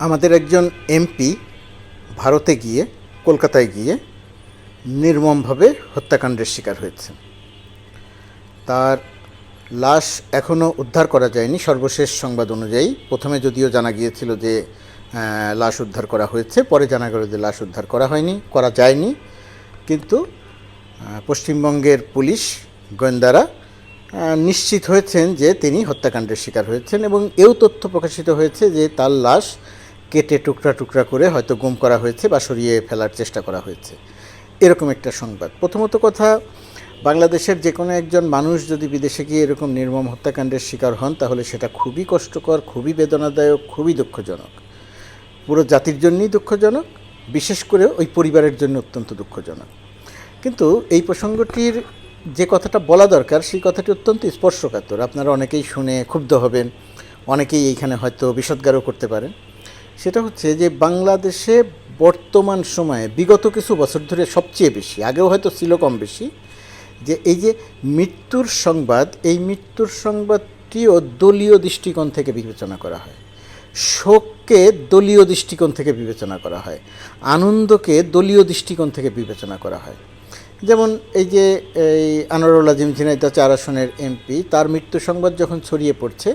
আমাদের একজন এমপি ভারতে গিয়ে, কলকাতায় গিয়ে নির্মমভাবে হত্যাকাণ্ডের শিকার হয়েছে তার লাশ এখনও উদ্ধার করা যায়নি। সর্বশেষ সংবাদ অনুযায়ী প্রথমে যদিও জানা গিয়েছিল যে লাশ উদ্ধার করা হয়েছে, পরে জানা গেল যে লাশ উদ্ধার করা হয়নি, করা যায়নি। কিন্তু পশ্চিমবঙ্গের পুলিশ গোয়েন্দারা নিশ্চিত হয়েছেন যে তিনি হত্যাকাণ্ডের শিকার হয়েছেন এবং এও তথ্য প্রকাশিত হয়েছে যে তার লাশ কেটে টুকরা টুকরা করে হয়তো গুম করা হয়েছে বা সরিয়ে ফেলার চেষ্টা করা হয়েছে। এরকম একটা সংবাদ। প্রথমত কথা, বাংলাদেশের যে কোনো একজন মানুষ যদি বিদেশে গিয়ে এরকম নির্মম হত্যাকাণ্ডের শিকার হন, তাহলে সেটা খুবই কষ্টকর, খুবই বেদনাদায়ক, খুবই দুঃখজনক। পুরো জাতির জন্যই দুঃখজনক, বিশেষ করে ওই পরিবারের জন্য অত্যন্ত দুঃখজনক। কিন্তু এই প্রসঙ্গটির যে কথাটা বলা দরকার, সেই কথাটি অত্যন্ত স্পর্শকাতর। আপনারা অনেকেই শুনে ক্ষুব্ধ হবেন, অনেকেই এইখানে হয়তো বিষদগারও করতে পারেন। সেটা হচ্ছে যে বাংলাদেশে বর্তমান সময়ে বিগত কিছু বছর ধরে সবচেয়ে বেশি, আগেও হয়তো ছিল কম বেশি, যে এই যে মৃত্যুর সংবাদ, এই মৃত্যুর সংবাদটিও দলীয় দৃষ্টিকোণ থেকে বিবেচনা করা হয়। শোককে দলীয় দৃষ্টিকোণ থেকে বিবেচনা করা হয়। আনন্দকে দলীয় দৃষ্টিকোণ থেকে বিবেচনা করা হয়। যেমন এই যে এই আনোয়ারুল আজিম ঝিনাইদহ চার আসনের এমপি, তার মৃত্যু সংবাদ যখন ছড়িয়ে পড়ছে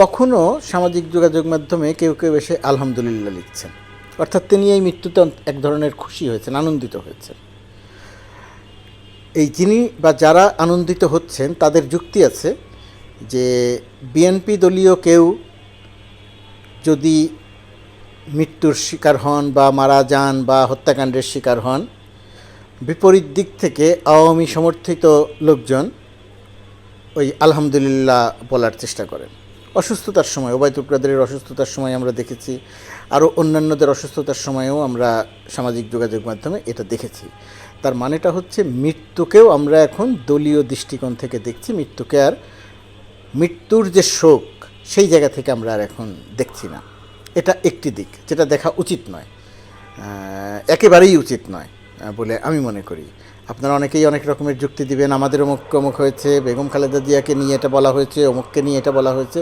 তখনও সামাজিক যোগাযোগ মাধ্যমে কেউ কেউ এসে আলহামদুলিল্লাহ লিখছেন। অর্থাৎ তিনি এই মৃত্যুতে এক ধরনের খুশি হয়েছেন, আনন্দিত হয়েছেন। এই যিনি বা যারা আনন্দিত হচ্ছেন, তাদের যুক্তি আছে যে বিএনপি দলীয় কেউ যদি মৃত্যুর শিকার হন বা মারা যান বা হত্যাকাণ্ডের শিকার হন, বিপরীত দিক থেকে আওয়ামী সমর্থিত লোকজন ওই আলহামদুলিল্লাহ বলার চেষ্টা করেন। অসুস্থতার সময়, ওবায়দুল কাদেরের অসুস্থতার সময় আমরা দেখেছি। আরও অন্যান্যদের অসুস্থতার সময়েও আমরা সামাজিক যোগাযোগ মাধ্যমে এটা দেখেছি। তার মানেটা হচ্ছে মৃত্যুকেও আমরা এখন দলীয় দৃষ্টিকোণ থেকে দেখছি। মৃত্যুকে আর মৃত্যুর যে শোক, সেই জায়গা থেকে আমরা আর এখন দেখছি না। এটা একটি দিক, যেটা দেখা উচিত নয়। একেবারেই উচিত নয় বলে আমি মনে করি। আপনারা অনেকেই অনেক রকমের যুক্তি দিবেন। আমাদের অমুক অমুক হয়েছে, বেগম খালেদা জিয়াকে নিয়ে এটা বলা হয়েছে, অমুককে নিয়ে এটা বলা হয়েছে।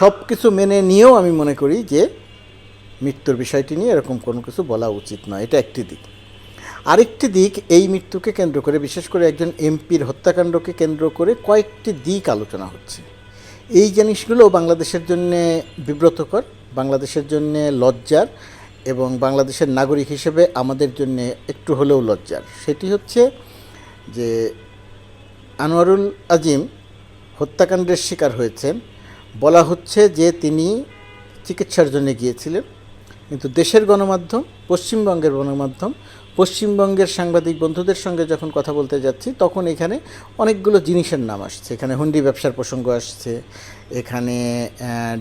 সব কিছু মেনে নিয়েও আমি মনে করি যে মৃত্যুর বিষয়টি নিয়ে এরকম কোনো কিছু বলা উচিত নয়। এটা একটি দিক। আরেকটি দিক, এই মৃত্যুকে কেন্দ্র করে, বিশেষ করে একজন এমপির হত্যাকাণ্ডকে কেন্দ্র করে কয়েকটি দিক আলোচনা হচ্ছে। এই জিনিসগুলো বাংলাদেশের জন্যে বিব্রতকর, বাংলাদেশের জন্যে লজ্জার এবং বাংলাদেশের নাগরিক হিসেবে আমাদের জন্য একটু হলেও লজ্জার। সেটি হচ্ছে যে আনোয়ারুল আজিম হত্যাকাণ্ডের শিকার হয়েছেন। বলা হচ্ছে যে তিনি চিকিৎসার জন্য গিয়েছিলেন। কিন্তু দেশের গণমাধ্যম, পশ্চিমবঙ্গের গণমাধ্যম পশ্চিমবঙ্গের সাংবাদিক বন্ধুদের সঙ্গে যখন কথা বলতে যাচ্ছি, তখন এখানে অনেকগুলো জিনিসের নাম আসছে। এখানে হুন্ডি ব্যবসার প্রসঙ্গ আসছে, এখানে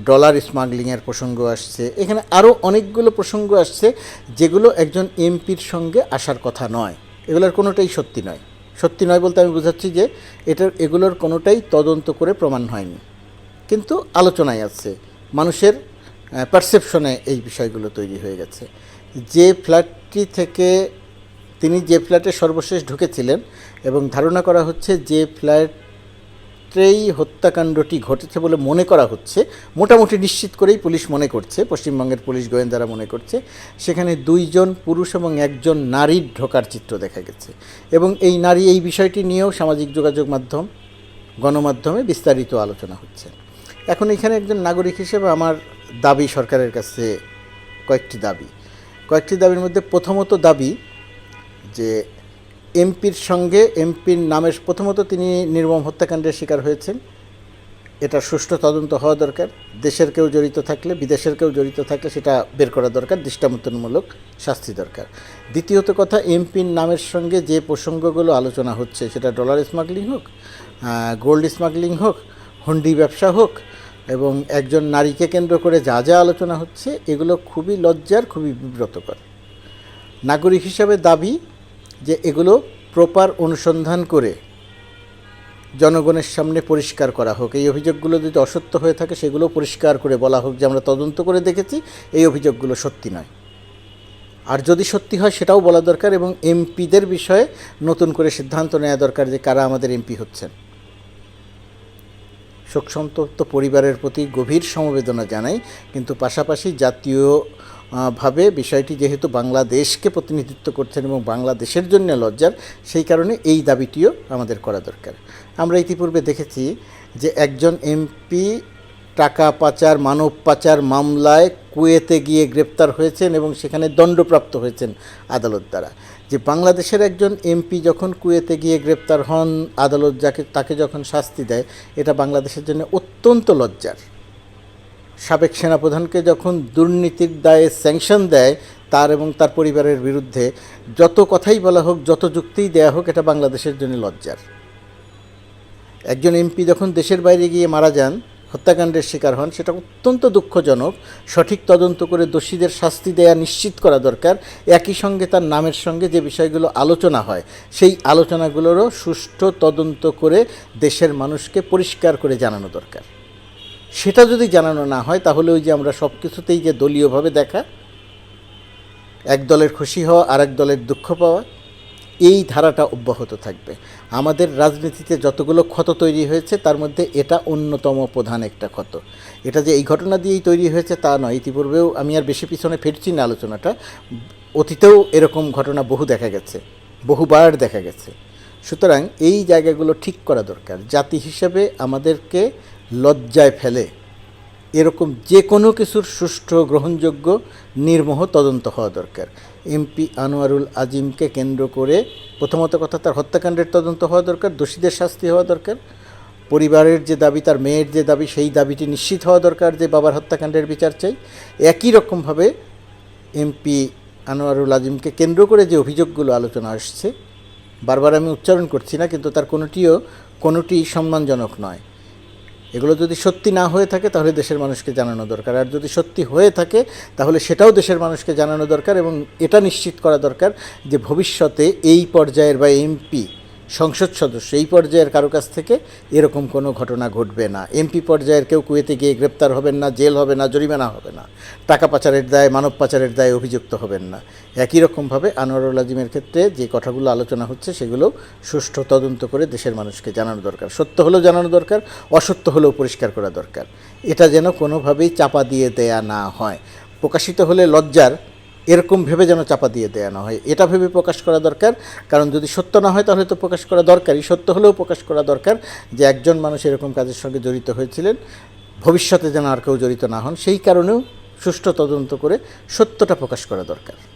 ডলার স্মাগলিংয়ের প্রসঙ্গ আসছে, এখানে আরও অনেকগুলো প্রসঙ্গ আসছে যেগুলো একজন এমপির সঙ্গে আসার কথা নয়। এগুলোর কোনোটাই সত্যি নয়। সত্যি নয় বলতে আমি বোঝাচ্ছি যে এটার, এগুলোর কোনোটাই তদন্ত করে প্রমাণ হয়নি। কিন্তু আলোচনায় আছে মানুষের পারসেপশনে এই বিষয়গুলো তৈরি হয়ে গেছে। যে ফ্ল্যাটটি থেকে তিনি যে ফ্ল্যাটে সর্বশেষ ঢুকেছিলেন এবং ধারণা করা হচ্ছে যে ফ্ল্যাটেই হত্যাকাণ্ডটি ঘটেছে বলে মনে করা হচ্ছে, মোটামুটি নিশ্চিত করেই পুলিশ মনে করছে, পশ্চিমবঙ্গের পুলিশ গোয়েন্দারা মনে করছে, সেখানে দুইজন পুরুষ এবং একজন নারীর ঢোকার চিত্র দেখা গেছে। এবং এই নারী এই বিষয়টি নিয়েও সামাজিক যোগাযোগ মাধ্যম, গণমাধ্যমে বিস্তারিত আলোচনা হচ্ছে। এখন এখানে একজন নাগরিক হিসেবে আমার দাবি সরকারের কাছে কয়েকটি দাবি। কয়েকটি দাবির মধ্যে প্রথমত দাবি যে এমপির সঙ্গে এমপির নামের প্রথমত তিনি নির্মম হত্যাকাণ্ডের শিকার হয়েছেন। এটা সুষ্ঠু তদন্ত হওয়া দরকার। দেশের কেউ জড়িত থাকলে, বিদেশের কেউ জড়িত থাকলে সেটা বের করা দরকার, দৃষ্টান্তমূলক শাস্তি দরকার। দ্বিতীয়ত কথা, এমপির নামের সঙ্গে যে প্রসঙ্গগুলো আলোচনা হচ্ছে, সেটা ডলার স্মাগলিং হোক গোল্ড স্মাগলিং হোক, হুন্ডি ব্যবসা হোক, এবং একজন নারীকে কেন্দ্র করে যা যা আলোচনা হচ্ছে, এগুলো খুবই লজ্জার, খুবই বিব্রতকর। নাগরিক হিসাবে দাবি যে এগুলো প্রপার অনুসন্ধান করে জনগণের সামনে পরিষ্কার করা হোক। এই অভিযোগগুলো যদি অসত্য হয়ে থাকে, সেগুলো পরিষ্কার করে বলা হোক যে আমরা তদন্ত করে দেখেছি, এই অভিযোগগুলো সত্যি নয়। আর যদি সত্যি হয়, সেটাও বলা দরকার এবং এমপিদের বিষয়ে নতুন করে সিদ্ধান্ত নেওয়া দরকার যে কারা আমাদের এমপি হচ্ছেন। শোকসন্তপ্ত পরিবারের প্রতি গভীর সমবেদনা জানাই, কিন্তু পাশাপাশি জাতীয় ভাবে বিষয়টি যেহেতু বাংলাদেশকে প্রতিনিধিত্ব করছেন এবং বাংলাদেশের জন্য লজ্জার, সেই কারণে এই দাবিটিও আমাদের করা দরকার। আমরা ইতিপূর্বে দেখেছি যে একজন এমপি টাকা পাচার, মানব পাচার মামলায় কুয়েতে গিয়ে গ্রেপ্তার হয়েছেন এবং সেখানে দণ্ডপ্রাপ্ত হয়েছেন আদালত দ্বারা। যে বাংলাদেশের একজন এমপি যখন কুয়েতে গিয়ে গ্রেপ্তার হন, আদালত যাকে, তাকে যখন শাস্তি দেয়, এটা বাংলাদেশের জন্য অত্যন্ত লজ্জার। সাবেক সেনাপ্রধানকে যখন দুর্নীতির দায়ে স্যাংশন দেয়, তার এবং তার পরিবারের বিরুদ্ধে যত কথাই বলা হোক, যত যুক্তিই দেয়া হোক, এটা বাংলাদেশের জন্য লজ্জার। একজন এমপি যখন দেশের বাইরে গিয়ে মারা যান, হত্যাকাণ্ডের শিকার হন, সেটা অত্যন্ত দুঃখজনক। সঠিক তদন্ত করে দোষীদের শাস্তি দেয়া নিশ্চিত করা দরকার। একই সঙ্গে তার নামের সঙ্গে যে বিষয়গুলো আলোচনা হয়, সেই আলোচনাগুলোরও সুষ্ঠু তদন্ত করে দেশের মানুষকে পরিষ্কার করে জানানো দরকার। সেটা যদি জানানো না হয়, তাহলে ওই যে আমরা সব কিছুতেই যে দলীয়ভাবে দেখা, এক দলের খুশি হওয়া আর এক দলের দুঃখ পাওয়া, এই ধারাটা অব্যাহত থাকবে। আমাদের রাজনীতিতে যতগুলো ক্ষত তৈরি হয়েছে, তার মধ্যে এটা অন্যতম প্রধান একটা ক্ষত। এটা যে এই ঘটনা দিয়েই তৈরি হয়েছে, তা নয়। ইতিপূর্বেও আমি আর বেশি পিছনে ফিরছি না আলোচনাটা। অতীতেও এরকম ঘটনা বহু দেখা গেছে, বহুবার দেখা গেছে। সুতরাং এই জায়গাগুলো ঠিক করা দরকার। জাতি হিসেবে আমাদেরকে লজ্জায় ফেলে। এরকম যে কোনো কিছুর সুষ্ঠু, গ্রহণযোগ্য, নির্মোহ তদন্ত হওয়া দরকার। এমপি আনোয়ারুল আজিমকে কেন্দ্র করে প্রথমত কথা তার হত্যাকাণ্ডের তদন্ত হওয়া দরকার, দোষীদের শাস্তি হওয়া দরকার। পরিবারের যে দাবি, তার মেয়ের যে দাবি, সেই দাবিটি নিশ্চিত হওয়া দরকার যে বাবার হত্যাকাণ্ডের বিচার চাই। একই রকমভাবে এমপি আনোয়ারুল আজিমকে কেন্দ্র করে যে অভিযোগগুলো আলোচনা আসছে, বারবার আমি উচ্চারণ করছি না, কিন্তু তার কোনোটিও, কোনোটি সম্মানজনক নয়। এগুলো যদি সত্যি না হয়ে থাকে, তাহলে দেশের মানুষকে জানানো দরকার। আর যদি সত্যি হয়ে থাকে, তাহলে সেটাও দেশের মানুষকে জানানো দরকার এবং এটা নিশ্চিত করা দরকার যে ভবিষ্যতে এই পর্যায়ের বা এমপি সংসদ সদস্য, এই পর্যায়ের কারও কাছ থেকে এরকম কোনো ঘটনা ঘটবে না। এমপি পর্যায়ের কেউ কুয়েতে গিয়ে গ্রেপ্তার হবেন না, জেল হবে না, জরিমানা হবে না। টাকা পাচারের দায়, মানব পাচারের দায়ে অভিযুক্ত হবেন না। একই রকমভাবে আনোয়ারুল আজিমের ক্ষেত্রে যে কথাগুলো আলোচনা হচ্ছে সেগুলো সুষ্ঠু তদন্ত করে দেশের মানুষকে জানানো দরকার। সত্য হলেও জানানো দরকার, অসত্য হলেও পরিষ্কার করা দরকার। এটা যেন কোনোভাবেই চাপা দিয়ে দেয়া না হয়। প্রকাশিত হলে লজ্জার এরকম ভেবে যেন চাপা দিয়ে দেয়া না হয়। এটা ভেবে প্রকাশ করা দরকার। কারণ যদি সত্য না হয়, তাহলে তো প্রকাশ করা দরকারই। সত্য হলেও প্রকাশ করা দরকার যে একজন মানুষ এরকম কাজের সঙ্গে জড়িত হয়েছিলেন। ভবিষ্যতে যেন আর কেউ জড়িত না হন। সেই কারণেও সুষ্ঠু তদন্ত করে সত্যটা প্রকাশ করা দরকার।